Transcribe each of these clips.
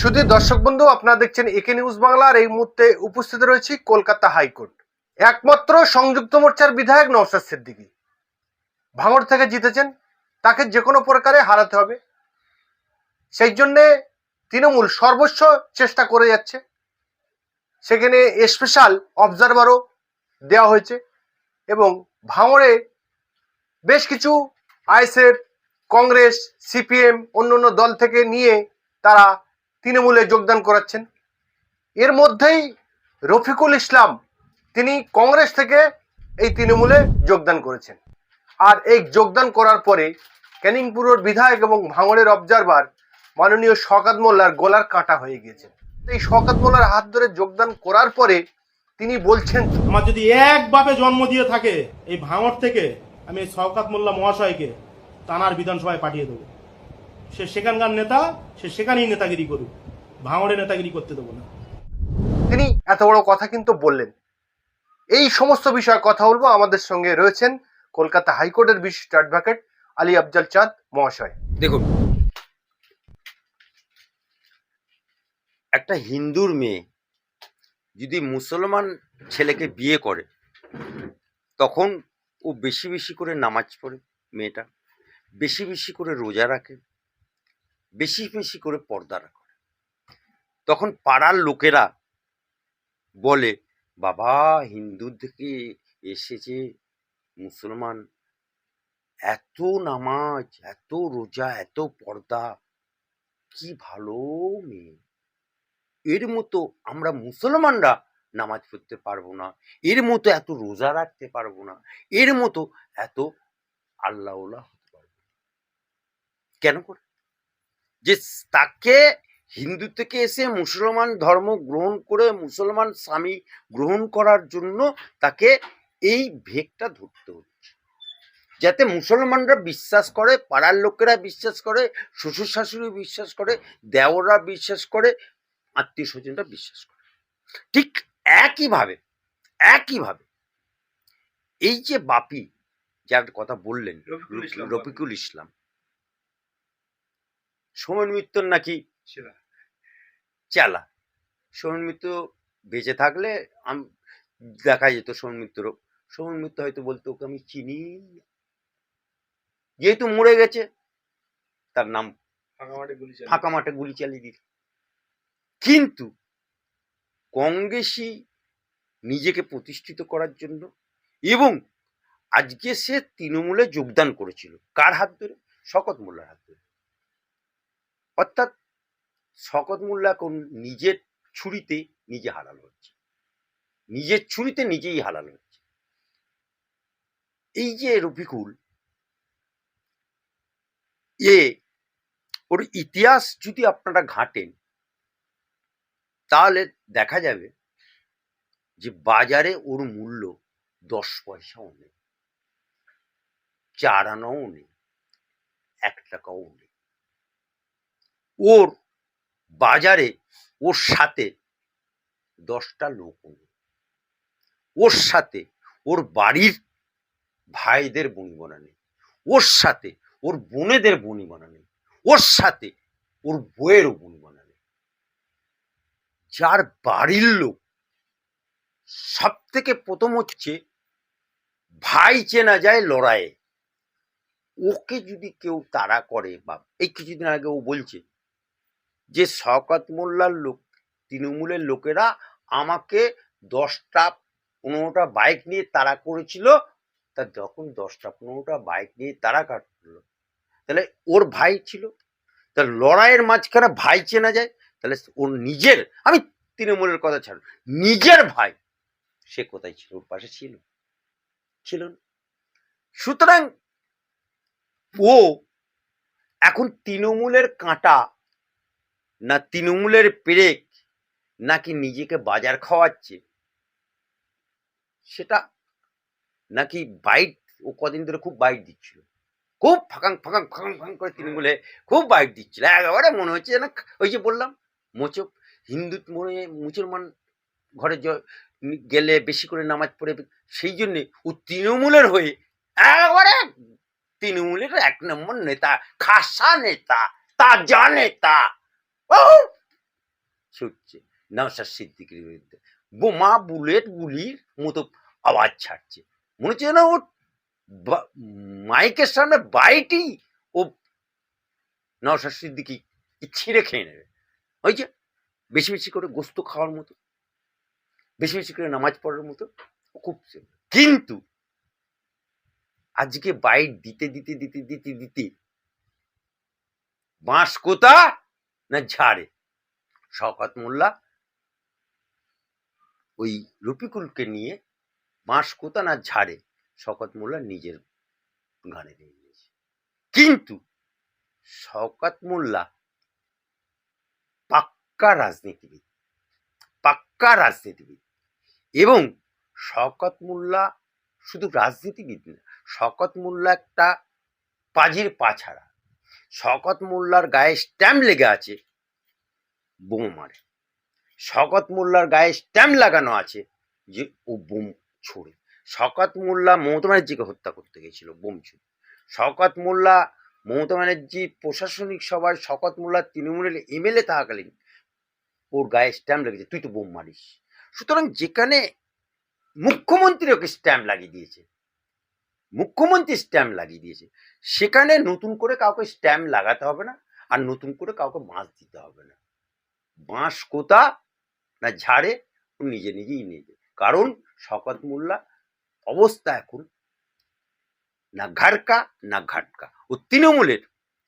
শুধু দর্শক বন্ধু, আপনারা দেখছেন একে নিউজ বাংলার এই মুহূর্তে উপস্থিত রয়েছি কলকাতা হাইকোর্ট। একমাত্র সংযুক্ত মোর্চার বিধায়ক নওশাদ সিদ্দিকী। ভাঙড় থেকে জিতেছেন, তাকে যে কোনো প্রকারে হারাতে হবে। সেই জন্যে তৃণমূল সর্বস্ব চেষ্টা করে যাচ্ছে। সেখানে স্পেশাল অবজারভারও দেওয়া হয়েছে এবং ভাঙড়ে বেশ কিছু আইএসএফ কংগ্রেস, সিপিএম অন্য অন্য দল থেকে নিয়ে তারা তৃণমূলে যোগদান করাচ্ছেন। এর মধ্যেই রফিকুল ইসলাম, তিনি কংগ্রেস থেকে এই তৃণমূলে যোগদান করেছেন। আর এই যোগদান করার পরে ক্যানিংপুরের বিধায়ক এবং ভাঙড়ের অবজারভার মাননীয় শকাত মোল্লার গলার কাটা হয়ে গিয়েছে এই শকাত মোল্লার হাত ধরে যোগদান করার পরে তিনি বলছেন, আমার যদি একভাবে জন্ম দিয়ে থাকে এই ভাঙড় থেকে, আমি এই শওকাত মোল্লা মহাশয়কে তানার বিধানসভায় পাঠিয়ে দেবো। সে সেখানকার নেতা, সে সেখানেই নেতাগিরি করুক। ভাঙড়ে নেতাগিরি করতে দেবো না। তিনি এত বড় কথা কিন্তু বললেন। এই সমস্ত বিষয়ে কথা বলব। আমাদের সঙ্গে রয়েছেন কলকাতা হাইকোর্টের বিশিষ্ট অ্যাডভোকেট আলী আফজাল চাঁদ মহাশয়। দেখুন একটা হিন্দুর মেয়ে যদি মুসলমান ছেলেকে বিয়ে করে তখন ও বেশি বেশি করে নামাজ পড়ে মেয়েটা বেশি বেশি করে রোজা রাখে বেশি বেশি করে পর্দা রাখে। তখন পাড়ার লোকেরা বলে, বাবা হিন্দু থেকে এসেছে মুসলমান? এত নামাজ, এত রোজা, এত পর্দা, কি ভালো মেয়ে। এর মতো আমরা মুসলমানরা নামাজ পড়তে পারব না, এর মতো এত রোজা রাখতে পারব না, এর মতো এত আল্লাহ হতে পারব কেন করে? যে তাকে হিন্দু থেকে এসে মুসলমান ধর্ম গ্রহণ করে মুসলমান স্বামী গ্রহণ করার জন্য তাকে এই ভেগটা ধরতে হচ্ছে। যাতে মুসলমানরা বিশ্বাস করে পাড়ার লোকেরা বিশ্বাস করে শ্বশুর শাশুড়ি বিশ্বাস করে দেওররা বিশ্বাস করে আত্মীয় স্বজনরা বিশ্বাস করে। ঠিক একইভাবে একইভাবে এই যে বাপি যার কথা বললেন রফিকুল ইসলাম রফিকুল ইসলাম। সোমেন মিত্তর নাকি চালা। সোমেন মিত্র বেঁচে থাকলে আম দেখা যেত সোমেন মিত্র। সোমেন মিত্র হয়তো বলতো ওকে আমি চিনি যেহেতু মরে গেছে তার নাম ফাঁকা মাঠে গুলি চালিয়ে দিল। কিন্তু কংগ্রেসই নিজেকে প্রতিষ্ঠিত করার জন্য এবং আজকে সে তৃণমূলে যোগদান করেছিল। কার হাত ধরে? শকত মোল্লার হাত ধরে। অর্থাৎ শকত মোল্লা এখন নিজের ছুরিতে নিজে হালাল হচ্ছে। নিজের ছুরিতে নিজেই হালাল হচ্ছে। এই যে রফিকুল, এ ওর ইতিহাস যদি আপনারা ঘাটেন, তাহলে দেখা যাবে যে বাজারে ওর মূল্য দশ পয়সাও নেই, চার আনাও নেই, এক টাকাও নেই। ওর বাজারে ওর সাথে দশটা লোক ওর সাথে ওর বাড়ির ভাইদের বনিবনা নেই। ওর সাথে ওর বোনেদের বনিবনা নেই। ওর সাথে ওর বইয়েরও বনিবনা নেই। যার বাড়ির লোক সব থেকে প্রথম হচ্ছে ভাই চেনা যায় লড়াইয়ে। ওকে যদি কেউ তাড়া করে বা এই কিছুদিন আগে ও বলছে যে শওকত মোল্লার লোক, তৃণমূলের লোকেরা আমাকে দশটা পনেরোটা বাইক নিয়ে তাড়া করেছিল। তা যখন দশটা পনেরোটা বাইক নিয়ে তাড়া কাটলো, তাহলে ওর ভাই ছিল। তা লড়াইয়ের মাঝখানে ভাই চেনা যায়, তাহলে ওর নিজের, আমি তৃণমূলের কথা ছাড়ো, নিজের ভাই সে কোথায় ছিল? ওর পাশে ছিল। ছিল। সুতরাং ও এখন তৃণমূলের কাঁটা না তৃণমূলের পেরেক নাকি নিজেকে বাজার খাওয়াচ্ছে? সেটা নাকি বাইট ও কদিন ধরে খুব বাইট দিচ্ছিল। খুব ফাঁকাং ফাঁকাং ফাঁকাং ফাঁকাং করে তৃণমূলে খুব বাইট দিচ্ছিল। একেবারে মনে হচ্ছে যেন ওই যে বললাম মোচক হিন্দু মনে মুসলমান ঘরে গেলে বেশি করে নামাজ পড়ে, সেই জন্যে ও তৃণমূলের হয়ে একেবারে তৃণমূলের এক নম্বর নেতা, খাসা নেতা, তাজা নেতা ছুটছে। নওশাদ সিদ্দিকির বিরুদ্ধে। বোমা, বুলেট, গুলির মতো আওয়াজ ছাড়ছে। মনে হচ্ছে যেন ওর মাইকের সামনে বাইটি ও নওশাদ সিদ্দিকি ছিঁড়ে খেয়ে নেবে। ওই যে বেশি বেশি করে গোস্ত খাওয়ার মতো, বেশি বেশি করে নামাজ পড়ার মতো খুব কিন্তু আজকে বাইট দিতে দিতে দিতে দিতে দিতে বাঁশ কোথা? না, ঝাড়ে। শওকত মোল্লা ওই রফিকুলকে নিয়ে বাঁশ কোথা না, ঝাড়ে। শওকত মোল্লা নিজের গানে নিয়ে নিয়েছে। কিন্তু শওকত মোল্লা পাক্কা রাজনীতিবিদ পাক্কা রাজনীতিবিদ এবং শওকত মোল্লা শুধু রাজনীতিবিদ না, শওকত মোল্লা একটা পাজির পাছাড়া শওকত মোল্লার গায়ে স্ট্যাম্প লেগে আছে। বোম মারে। শকত মোল্লার গায়ে স্ট্যাম্প লাগানো আছে যে ও বোম ছোড়ে। শকত মোল্লা মমতা ব্যানার্জিকে হত্যা করতে গেছিল, বোম ছুড়ে। শওকত মোল্লা মমতা ব্যানার্জি প্রশাসনিক সভায় শকত মোল্লা তৃণমূলের এমএলএ থাকাকালীন ওর গায়ে স্ট্যাম্প লেগেছে। তুই তো বোম মারিস। সুতরাং যেখানে মুখ্যমন্ত্রী ওকে স্ট্যাম্প লাগিয়ে দিয়েছে মুখ্যমন্ত্রী স্ট্যাম্প লাগিয়ে দিয়েছে। সেখানে নতুন করে কাউকে স্ট্যাম্প লাগাতে হবে না, আর নতুন করে কাউকে বাঁশ দিতে হবে না। বাঁশ কোথা? না ঝাড়ে নিজে নিজেই নেবে কারণ শকত মোল্লা অবস্থা এখন না ঘাটকা না ঘাটকা। ও তৃণমূলের,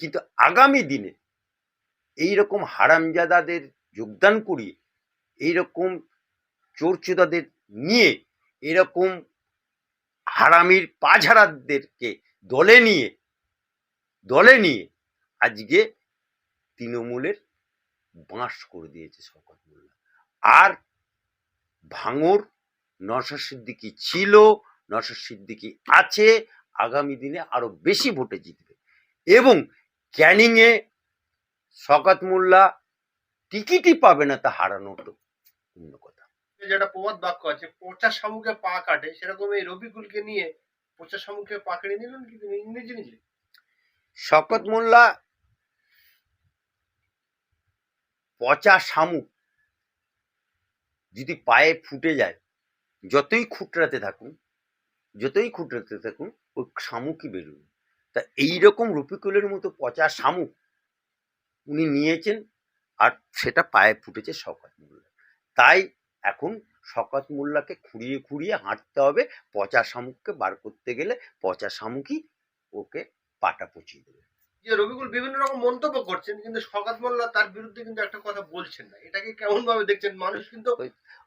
কিন্তু আগামী দিনে এইরকম হারামজাদাদের যোগদান করিয়ে, এইরকম চোরচুদাদের নিয়ে এরকম হারামির পাঝাড়াদেরকে দলে নিয়ে দলে নিয়ে আজকে তৃণমূলের বাঁশ করে দিয়েছে শওকত মোল্লা। আর ভাঙর নরসাদ সিদ্দিকি ছিল নরসাদ সিদ্দিকি আছে, আগামী দিনে আরও বেশি ভোটে জিতবে। এবং ক্যানিংয়ে শকাত মোল্লা টিকিটই পাবে না তা হারানোর অন্য কথা যেটা প্রবাদ বাক্য আছে, পচা শামুকে পা কাটে, সেরকম এই রবিকুলকে নিয়ে পচা শামুকে পা কেড়ে নিলেন কি তিনি? নিজে নিজে। শকত মোল্লা, পচা শামুক যদি পায়ে ফুটে যায়, যতই খুঁটরাতে থাকুন, যতই খুঁটরাতে থাকুন, ওই শামুকই বেরোবে? তা এইরকম রফিকুলের মতো পচা শামুক উনি নিয়েছেন, আর সেটা পায়ে ফুটেছে শকত মোল্লা। তাই এখন শকত মোল্লাকে খুঁড়িয়ে খুঁড়িয়ে হাঁটতে হবে। পচা শামুককে বার করতে গেলে পচা শামুকই ওকে পাটা পচিয়ে দেবে। যে রবিকুল বিভিন্ন রকম মন্তব্য করছেন কিন্তু শকাত মোল্লা তার বিরুদ্ধে কিন্তু একটা কথা বলছেন না। এটাকে কেমন ভাবে দেখছেন? মানুষ কিন্তু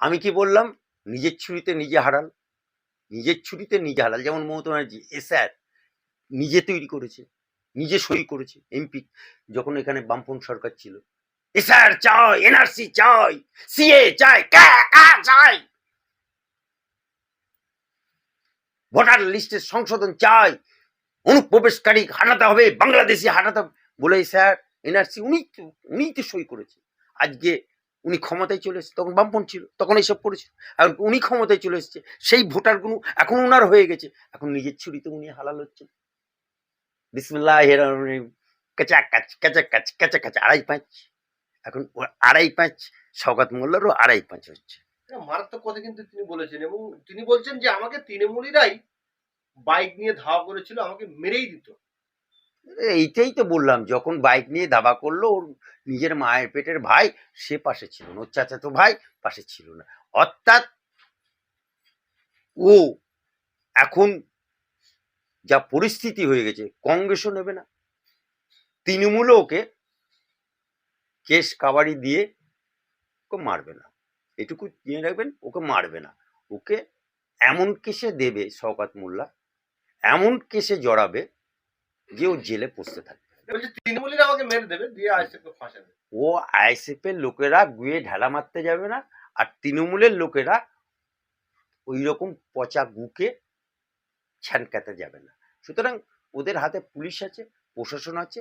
আমি কি বললাম? নিজের ছুরিতে নিজে হারাল। নিজের ছুরিতে নিজে হারাল। যেমন মমতা ব্যানার্জি এসআর নিজে তৈরি করেছে নিজে সই করেছে এমপি। যখন এখানে বামপন সরকার ছিল এসআর চাই, এনআরসি চাই, সিএ চাই, কা কা চাই। ভোটার লিস্টের সংশোধন চাই, অনুপ্রবেশকারী হাঁটাতে হবে, বাংলাদেশি হাঁটাতে বলে স্যার, এনআরসি উনি উনিই তো সই করেছে। আজকে উনি ক্ষমতায় চলে এসেছে, তখন বামপন ছিল, তখন এইসব করেছিল। এখন উনি ক্ষমতায় চলে এসেছে, সেই ভোটারগুলো এখন উনার হয়ে গেছে। এখন নিজের ছুরিতে উনি হালাল হচ্ছে। বিসমুল্লাহ কাচ, কাচা কাচ কাচা কাচ, আড়াই পাঁচ। এখন আড়াই পাঁচ সৌগাত মোল্লারও আড়াই পাঁচ হচ্ছে। মারাত্মক কথা কিন্তু তিনি বলেছেন এবং তিনি বলছেন যে আমাকে তৃণমূলীরাই বাইক নিয়ে ধাওয়া করেছিল আমাকে মেরেই দিত। এইটাই তো বললাম যখন বাইক নিয়ে দাবা করল ওর নিজের মায়ের পেটের ভাই সে পাশে ছিল না ওর চাচাতো ভাই পাশে ছিল না। অর্থাৎ ও এখন যা পরিস্থিতি হয়ে গেছে কংগ্রেসও নেবে না। তৃণমূলও ওকে কেস কাবাড়ি দিয়ে ওকে মারবে না। এটুকু নিয়ে রাখবেন ওকে মারবে না। ওকে এমন কেসে দেবে শওকাত মোল্লা এমন কেসে জড়াবে যে ও জেলে পড়তে থাকবে। ও আইএসএফ এর লোকেরা গুয়ে ঢালা মারতে যাবে না আর তৃণমূলের লোকেরা ওই রকম পচা গুকে ছ্যানকাতে যাবে না। সুতরাং ওদের হাতে পুলিশ আছে প্রশাসন আছে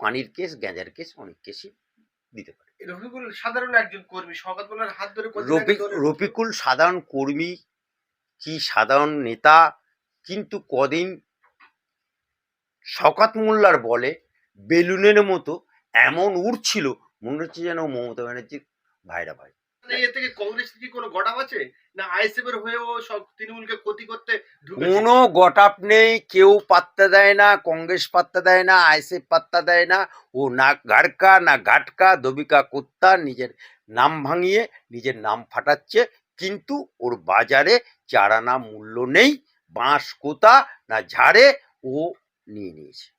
পানির কেস গ্যাঁজার কেস অনেক কেসই দিতে পারে। রফিকুল সাধারণ একজন কর্মী মোল্লার হাত ধরে রফিকুল সাধারণ কর্মী কি সাধারণ নেতা? কিন্তু কদিন শকাত মোল্লার বলে বেলুনের মতো এমন উড়ছিল মনে হচ্ছে যেন মমতা ব্যানার্জির ভাইরা ভাই। এ থেকে কোনো গটাপ আছে? না আইএসএফ হয়েও সব তৃণমূলকে ক্ষতি করতে কোনো গটাপ নেই, কেউ পাত্তা দেয় না, কংগ্রেস পাত্তা দেয় না আইসিএফ পাত্তা দেয় না। ও না গাড়কা, না ঘাটকা, দবিকা কুত্তা, নিজের নাম ভাঙিয়ে, নিজের নাম ফাটাচ্ছে। কিন্তু ওর বাজারে চারানা মূল্য নেই, বাঁশ কোতা না ঝাড়ে ও নিয়ে নিয়েছে।